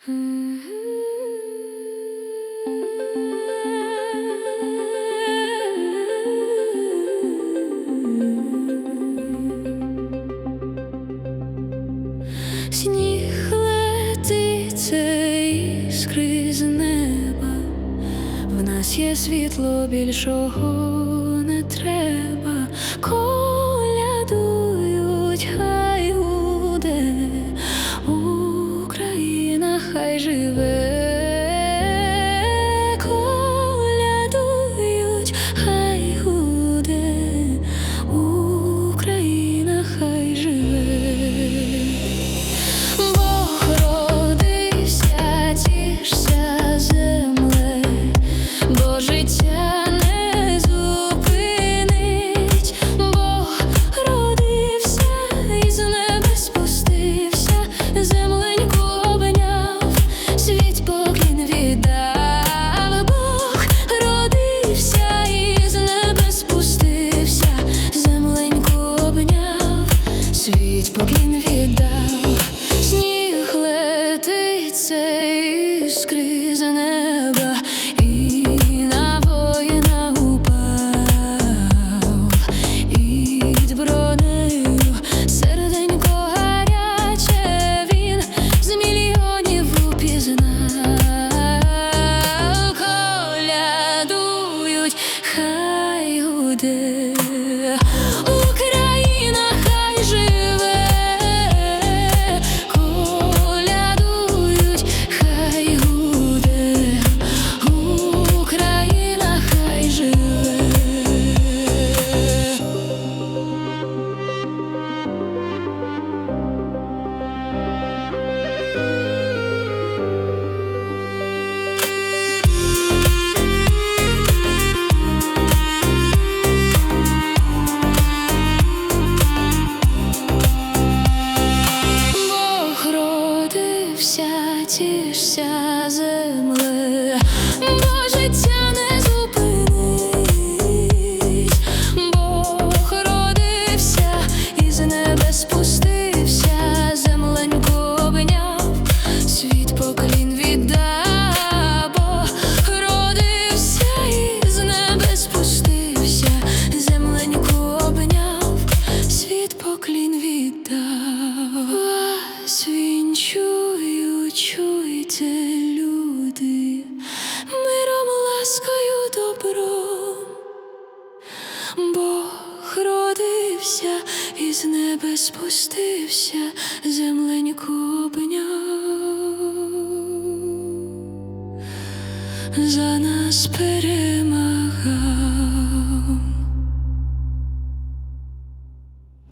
Сніг летить, це іскри. В нас є світло, більшого не треба. Хай живе. Колядують, світ поклін віддав, сніг летить, це іскри з неба, і на воїна упав, під бронею серденько гаряче він з мільйонів упізнав, колядують, бо життя не зупинить, Бог родився, із небес спустився, світ поклін віддав, родився, небес спустився, земленьку обняв, світ поклін віддав. Вас вінчую, чуйте, родився, із неба спустився, земленьку обняв. За нас перемогу